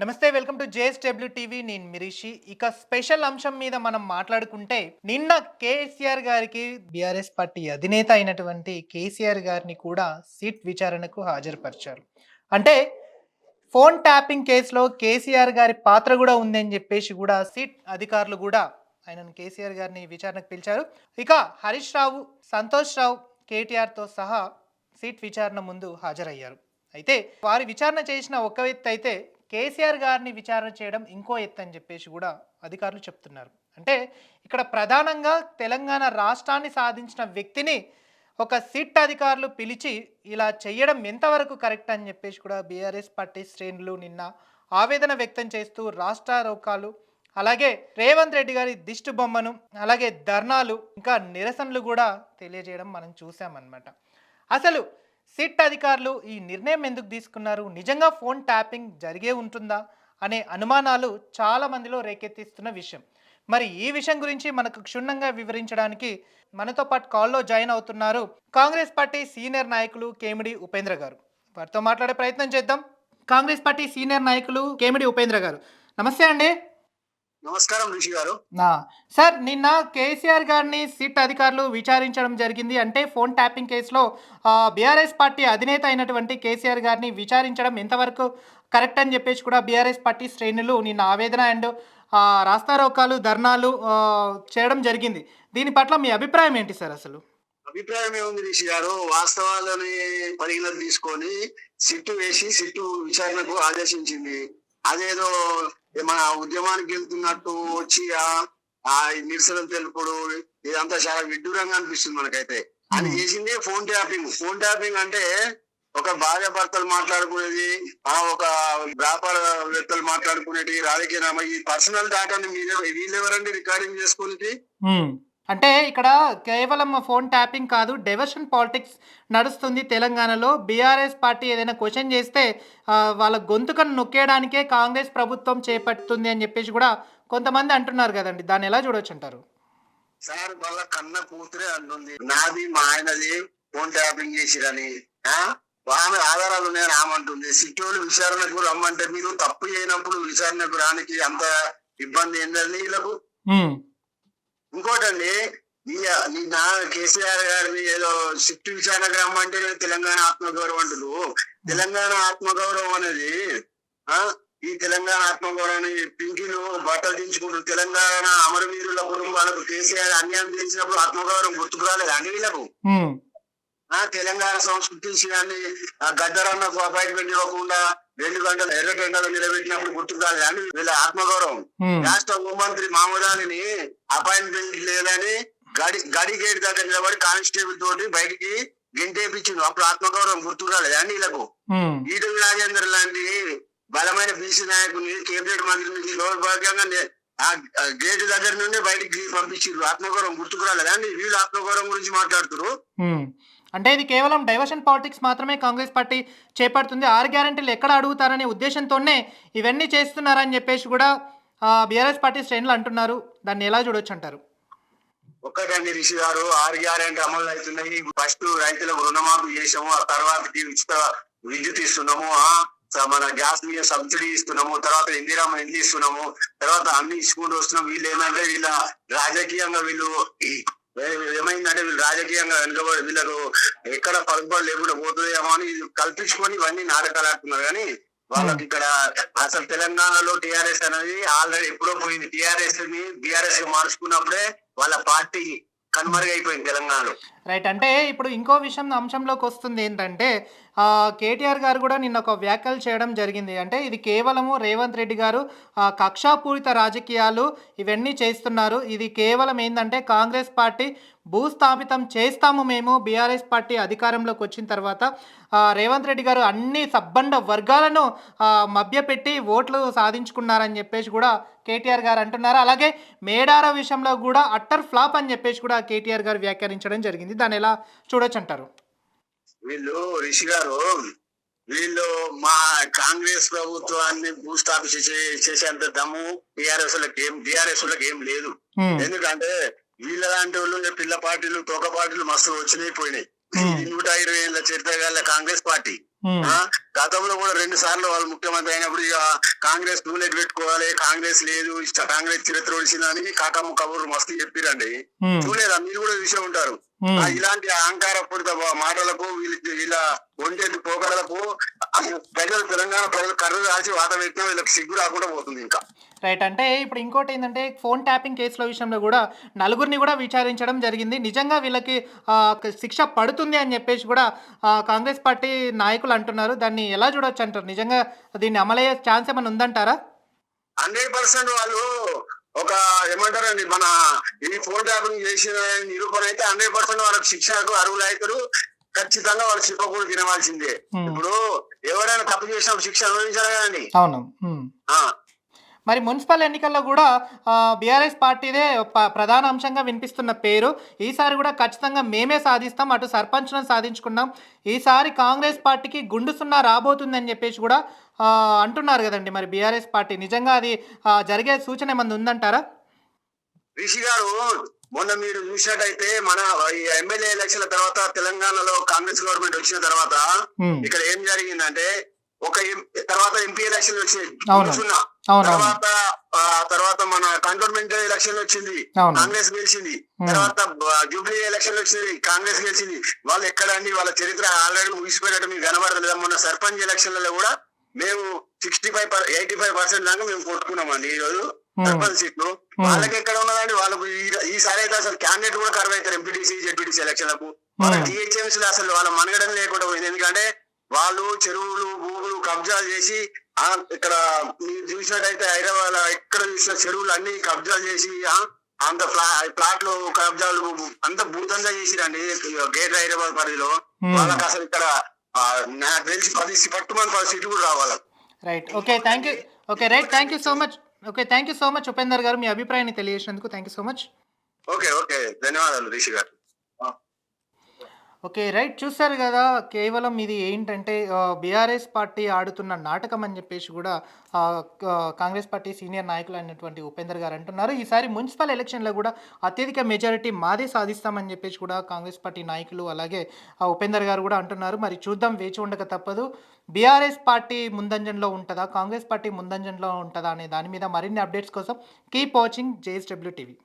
నమస్తే welcome to JSW TV. నేను మిరిషి. ఇక స్పెషల్ అంశం మీద మనం మాట్లాడుకుంటే నిన్న కేసీఆర్ గారికి బీఆర్ఎస్ పార్టీ అధినేత అయినటువంటి కేసీఆర్ గారిని కూడా సీట్ విచారణకు హాజరుపరిచారు. అంటే ఫోన్ ట్యాపింగ్ కేసులో కేసీఆర్ గారి పాత్ర కూడా ఉందని చెప్పేసి కూడా సీట్ అధికారులు కూడా ఆయనను కేసీఆర్ గారిని విచారణకు పిలిచారు. ఇక హరీష్ రావు సంతోష్ రావు కేటీఆర్తో సహా సీట్ విచారణ ముందు హాజరయ్యారు. అయితే వారి విచారణ చేసిన ఒక వ్యక్తి అయితే కేసీఆర్ గారిని విచారణ చేయడం ఇంకో ఎత్తు అని చెప్పేసి కూడా అధికారులు చెప్తున్నారు. అంటే ఇక్కడ ప్రధానంగా తెలంగాణ రాష్ట్రాన్ని సాధించిన వ్యక్తిని ఒక సిట్ అధికారులు పిలిచి ఇలా చేయడం ఎంతవరకు కరెక్ట్ అని చెప్పేసి కూడా బీఆర్ఎస్ పార్టీ శ్రేణులు నిన్న ఆవేదన వ్యక్తం చేస్తూ రాష్ట్రారోకాలు అలాగే రేవంత్ రెడ్డి గారి దిష్టి బొమ్మను అలాగే ధర్నాలు ఇంకా నిరసనలు కూడా తెలియజేయడం మనం చూసామన్నమాట అసలు సిట్ అధికారులు ఈ నిర్ణయం ఎందుకు తీసుకున్నారు? నిజంగా ఫోన్ ట్యాపింగ్ జరిగే ఉంటుందా? అనే అనుమానాలు చాలా మందిలో రేకెత్తిస్తున్న విషయం. మరి ఈ విషయం గురించి మనకు క్షుణ్ణంగా వివరించడానికి మనతో పాటు కాల్లో జాయిన్ అవుతున్నారు కాంగ్రెస్ పార్టీ సీనియర్ నాయకులు కేమిడి ఉపేంద్ర గారు. వారితో మాట్లాడే ప్రయత్నం చేద్దాం. కాంగ్రెస్ పార్టీ సీనియర్ నాయకులు కేమిడి ఉపేంద్ర గారు. నమస్తే అండి. నమస్కారం ఋషి గారు. నా సార్ నిన్న కేసీఆర్ గారిని సిట్ అధికారులు విచారించడం జరిగింది. అంటే ఫోన్ ట్యాపింగ్ కేసులో బీఆర్ఎస్ పార్టీ అధినేత అయినటువంటి కేసీఆర్ గారిని విచారించడం ఎంతవరకు కరెక్ట్ అని చెప్పేసి కూడా బీఆర్ఎస్ పార్టీ శ్రేణులు నిన్న ఆవేదన అండ్ రాస్తారోకాలు ధర్నాలు చేయడం జరిగింది. దీని పట్ల మీ అభిప్రాయం ఏంటి సార్ అసలు? అభిప్రాయం ఏముంది రిషి గారు? వాస్తవాలని పరిగణన తీసుకొని సిట్టు వేసి సిట్టు విచారణకు ఆదేశించింది. అదేదో మన ఉద్యమానికి వెళ్తున్నట్టు వచ్చి ఆ- ఆ నిరసన తెలుపుడు ఇదంతా చాలా విడ్డూరంగా అనిపిస్తుంది మనకైతే. అది చేసింది ఫోన్ ట్యాపింగ్. ఫోన్ ట్యాపింగ్ అంటే ఒక భార్య భర్తలు మాట్లాడుకునేది ఆ ఒక వ్యాపారవేత్తలు మాట్లాడుకునేది రాజకీయ ఈ పర్సనల్ డాటాని మీరు వీళ్ళెవరండి రికార్డింగ్ చేసుకునేది? అంటే ఇక్కడ కేవలం ఫోన్ ట్యాపింగ్ కాదు డైవర్షన్ పాలిటిక్స్ నడుస్తుంది తెలంగాణలో. బీఆర్ఎస్ పార్టీ ఏదైనా క్వశ్చన్ చేస్తే వాళ్ళ గొంతుకను నొక్కేయడానికే కాంగ్రెస్ ప్రభుత్వం చేపడుతుంది అని చెప్పేసి కూడా కొంతమంది అంటున్నారు కదండి. దాన్ని ఎలా చూడొచ్చు అంటారు సార్ వాళ్ళ కన్న కూతురే అంటుంది. నాది మా ఆయనది ఫోన్ ట్యాపింగ్ చేసిరని? ఆమె ఆధారాలు ఉన్నాయని ఆమె అంటుంది. సిట్టోళ్ళు విచారణకు రమ్మంటే మీరు తప్పు చేయనప్పుడు విచారణకు రానికి అంత ఇబ్బంది ఏంటండి వీళ్ళకు? ఇంకోటండి నా కేసీఆర్ గారిని ఏదో సిట్టు విచారణకు రమ్మంటే తెలంగాణ ఆత్మగౌరవం అంటుడు తెలంగాణ ఆత్మగౌరవం అనేది ఆ ఈ తెలంగాణ ఆత్మగౌరవాన్ని పింకిలు బట్టలు దించుకుంటూ తెలంగాణ అమరవీరుల కుటుంబాలకు కేసీఆర్ అన్యాయం చేసినప్పుడు ఆత్మగౌరవం గుర్తుకు రాలేదు అండి వీళ్ళకు? ఆ తెలంగాణ సంస్కృతి విషయాన్ని ఆ గద్దరన్నకు అపాయింట్మెంట్ ఇవ్వకుండా రెండు గంటలు ఎర్ర గంటలు నిలబెట్టినప్పుడు గుర్తుకు రాలేదు అండి వీళ్ళ ఆత్మగౌరవం? రాష్ట్ర హోంమంత్రి మామూదాని అపాయింట్మెంట్ లేదని గడి గడి గేట్ దగ్గర నిలబడి కానిస్టేబుల్ తోటి బయటికి గెంటేపించిండు అప్పుడు ఆత్మగౌరవం గుర్తుకు రాలేదు అండి వీళ్ళకు ఈటల రాజేందర్ లాంటి బలమైన బీసీ నాయకుని కేబినెట్ మంత్రి నుంచి దౌర్భాగ్యంగా ఆ గేట్ దగ్గర నుండి బయటికి పంపించారు ఆత్మగౌరవం గుర్తుకు రాలేదు? అండి వీళ్ళు ఆత్మగౌరవం గురించి మాట్లాడుతున్నారు అంటే ఇది కేవలం డైవర్షన్ పాలిటిక్స్ మాత్రమే కాంగ్రెస్ పార్టీ చేపడుతుంది. ఆరు గ్యారంటీలు ఎక్కడ అడుగుతారనే ఉద్దేశంతోనే ఇవన్నీ చేస్తున్నారని చెప్పేసి కూడా బీఆర్ఎస్ పార్టీ శ్రేణులు అంటున్నారు. దాన్ని ఎలా చూడొచ్చు అంటారు? ఒక్కటండి రిషి గారు ఆరు అంటే అమలు అవుతున్నాయి. ఫస్ట్ రైతులకు రుణమాఫీ చేసాము ఆ తర్వాత ఉచిత విద్యుత్ ఇస్తున్నాము మన గ్యాస్ మీద సబ్సిడీ ఇస్తున్నాము తర్వాత ఇందిరామ ఇల్లు ఇస్తున్నాము తర్వాత అన్ని ఇచ్చుకుంటూ వస్తున్నాం. వీళ్ళు ఏంటంటే వీళ్ళ రాజకీయంగా వీళ్ళు ఏమైందంటే వీళ్ళు రాజకీయంగా వెనుకబడి వీళ్ళకు ఎక్కడ పలుకుబడి లేకుండా పోతుందేమో అని కల్పించుకొని ఇవన్నీ నాటకాలు ఆడుతున్నారు. కానీ వాళ్ళకి ఇక్కడ అసలు తెలంగాణలో టిఆర్ఎస్ అనేది ఆల్రెడీ ఎప్పుడో పోయింది. టిఆర్ఎస్ని బిఆర్ఎస్ మార్చుకున్నప్పుడే వాళ్ళ పార్టీ కనుమరుగైపోయింది తెలంగాణలో. రైట్ అంటే ఇప్పుడు ఇంకో విషయం అంశంలోకి వస్తుంది ఏంటంటే కేటీఆర్ గారు కూడా నిన్న ఒక వ్యాఖ్యలు చేయడం జరిగింది. అంటే ఇది కేవలము రేవంత్ రెడ్డి గారు కక్షాపూరిత రాజకీయాలు ఇవన్నీ చేస్తున్నారు. ఇది కేవలం ఏంటంటే కాంగ్రెస్ పార్టీ భూస్థాపితం చేస్తాము మేము బీఆర్ఎస్ పార్టీ అధికారంలోకి వచ్చిన తర్వాత రేవంత్ రెడ్డి గారు అన్ని సబ్బండ వర్గాలను మభ్యపెట్టి ఓట్లు సాధించుకున్నారని చెప్పేసి కూడా కేటీఆర్ గారు అంటున్నారు. అలాగే మేడార విషయంలో కూడా అట్టర్ ఫ్లాప్ అని చెప్పేసి కూడా కేటీఆర్ గారు వ్యాఖ్యానించడం జరిగింది. దాన్ని ఎలా చూడొచ్చు అంటారు? వీళ్ళు రిషి గారు వీళ్ళు మా కాంగ్రెస్ ప్రభుత్వాన్ని భూస్థాపిత చే- చేసేంత దమ్ము టిఆర్ఎస్ లకి ఏం టిఆర్ఎస్ లకి ఏం లేదు. ఎందుకంటే వీళ్ళ లాంటి వాళ్ళు పిల్ల పార్టీలు తోక పార్టీలు మస్తు వచ్చినాయి పోయినాయి. నూట ఇరవై ఏళ్ళ చరిత్ర కాంగ్రెస్ పార్టీ. గతంలో కూడా రెండు సార్లు వాళ్ళు ముఖ్యమంత్రి అయినప్పుడు ఇక కాంగ్రెస్ టూలెట్ పెట్టుకోవాలి కాంగ్రెస్ లేదు ఇష్ట కాంగ్రెస్ చరిత్ర వచ్చిందని కాకమ్మ కబుర్లు మస్తు చెప్పిరండి. చూడలేదా? మీరు కూడా చూసే ఉంటారు. ఇలాంటి అహంకారపూరిత మాటలకు వీళ్ళకి వీళ్ళ ఒంటెద్దు పోకడలకు ప్రజలు తెలంగాణ ప్రజలు కర్రు రాసి వాత పెట్టినా వీళ్ళకి సిగ్గు రాకుండా పోతుంది ఇంకా. రైట్. అంటే ఇప్పుడు ఇంకోటి ఏంటంటే ఫోన్ ట్యాపింగ్ కేసుల విషయంలో కూడా నలుగురిని కూడా విచారించడం జరిగింది. నిజంగా వీళ్ళకి శిక్ష పడుతుంది అని చెప్పేసి కూడా కాంగ్రెస్ పార్టీ నాయకులు అంటున్నారు. దాన్ని ఎలా చూడొచ్చు అంటారు? నిజంగా దీన్ని అమలయ్యే ఛాన్స్ ఏమైనా ఉందంటారా? హండ్రెడ్ పర్సెంట్ వాళ్ళు ఒక ఏమంటారండి మన ఈ ఫోన్ ట్యాపింగ్ చేసిన నిరూపణ అయితే హండ్రెడ్ పర్సెంట్ వాళ్ళకి శిక్షకు అర్హులు అవుతారు ఖచ్చితంగా వాళ్ళు శిక్ష కూడా తినవలసిందే. ఇప్పుడు ఎవరైనా తప్పు చేసినప్పుడు శిక్ష అనుభవించాలి కదండి అవును. మరి మున్సిపల్ ఎన్నికల్లో కూడా బీఆర్ఎస్ పార్టీదే ప్రధాన అంశంగా వినిపిస్తున్న పేరు. ఈసారి కూడా ఖచ్చితంగా మేమే సాధిస్తాం అటు సర్పంచ్ను సాధించుకున్నాం. ఈసారి కాంగ్రెస్ పార్టీకి గుండు సున్నా రాబోతుందని చెప్పేసి కూడా అంటున్నారు కదండి మరి బీఆర్ఎస్ పార్టీ. నిజంగా అది జరిగే సూచన ఏమన్నా ఉందంటారా? రిషి గారు మొన్న మీరు చూసినట్టయితే మన ఈ ఎమ్మెల్యే ఎలక్షన్ల తర్వాత తెలంగాణలో కాంగ్రెస్ గవర్నమెంట్ వచ్చిన తర్వాత ఇక్కడ ఏం జరిగిందంటే ఒక తర్వాత ఎంపీ ఎలక్షన్ వచ్చింది. తర్వాత ఆ, తర్వాత మన కంటోన్మెంట్ ఎలక్షన్ వచ్చింది. కాంగ్రెస్ గెలిచింది. తర్వాత జూబ్లీ ఎలక్షన్ వచ్చింది. కాంగ్రెస్ గెలిచింది. వాళ్ళు ఎక్కడండి? వాళ్ళ చరిత్ర ఆల్రెడీ ముగిసిపోయినట్టు మీకు కనబడలేదు మొన్న సర్పంచ్ ఎలక్షన్లలో కూడా మేము sixty five eighty five percent దాకా మేము కొట్టుకున్నామండి ఈ రోజు సర్పంచ్ సీట్లు. వాళ్ళకి ఎక్కడ ఉన్నదండి? వాళ్ళకు ఈ- ఈసారి అయితే అసలు క్యాండిడేట్ కూడా కరువు అవుతారు ఎంపీటీసీ జెడ్పీటీసీ ఎలక్షన్లకు. వాళ్ళ టీహెచ్ఎంసీ అసలు వాళ్ళ మనగడం లేకుండా పోయింది. ఎందుకంటే వాళ్ళు చెరువులు భూములు కబ్జాలు చేసి ఇక్కడ మీరు చూసినట్టయితే హైదరాబాద్ ఎక్కడ చూసిన చెరువులు అన్ని కబ్జాలు చేసి అంత ఫ్లా ప్లాట్లు కబ్జాలు అంత భూతంగా చేసిరండి గేట్ హైదరాబాద్ పరిధిలో. ఉమ్. వాళ్ళకి అసలు ఇక్కడ నాకు తెలిసి పది పట్టుమని పది సీట్లు కూడా రావాలి. Right okay thank you okay right thank you so much okay thank you so much Upender garu మీ అభిప్రాయాన్ని తెలియజేసినందుకు thank you so much okay okay ధన్యవాదాలు రిషి గారు. Okay right. చూస్తారు కదా కేవలం ఇది ఏంటంటే బీఆర్ఎస్ పార్టీ ఆడుతున్న నాటకం అని చెప్పేసి కూడా కాంగ్రెస్ పార్టీ సీనియర్ నాయకులు అయినటువంటి ఉపేందర్ గారు అంటున్నారు. ఈసారి మున్సిపల్ ఎలక్షన్లో కూడా అత్యధిక మెజారిటీ మాదే సాధిస్తామని చెప్పేసి కూడా కాంగ్రెస్ పార్టీ నాయకులు అలాగే ఉపేందర్ గారు కూడా అంటున్నారు. మరి చూద్దాం వేచి ఉండక తప్పదు. బీఆర్ఎస్ పార్టీ ముందంజంలో ఉంటుందా? కాంగ్రెస్ పార్టీ ముందంజంలో ఉంటుందా? అనే దాని మీద మరిన్ని అప్డేట్స్ కోసం కీప్ వాచింగ్ జేఎస్డబ్ల్యూ టీవీ.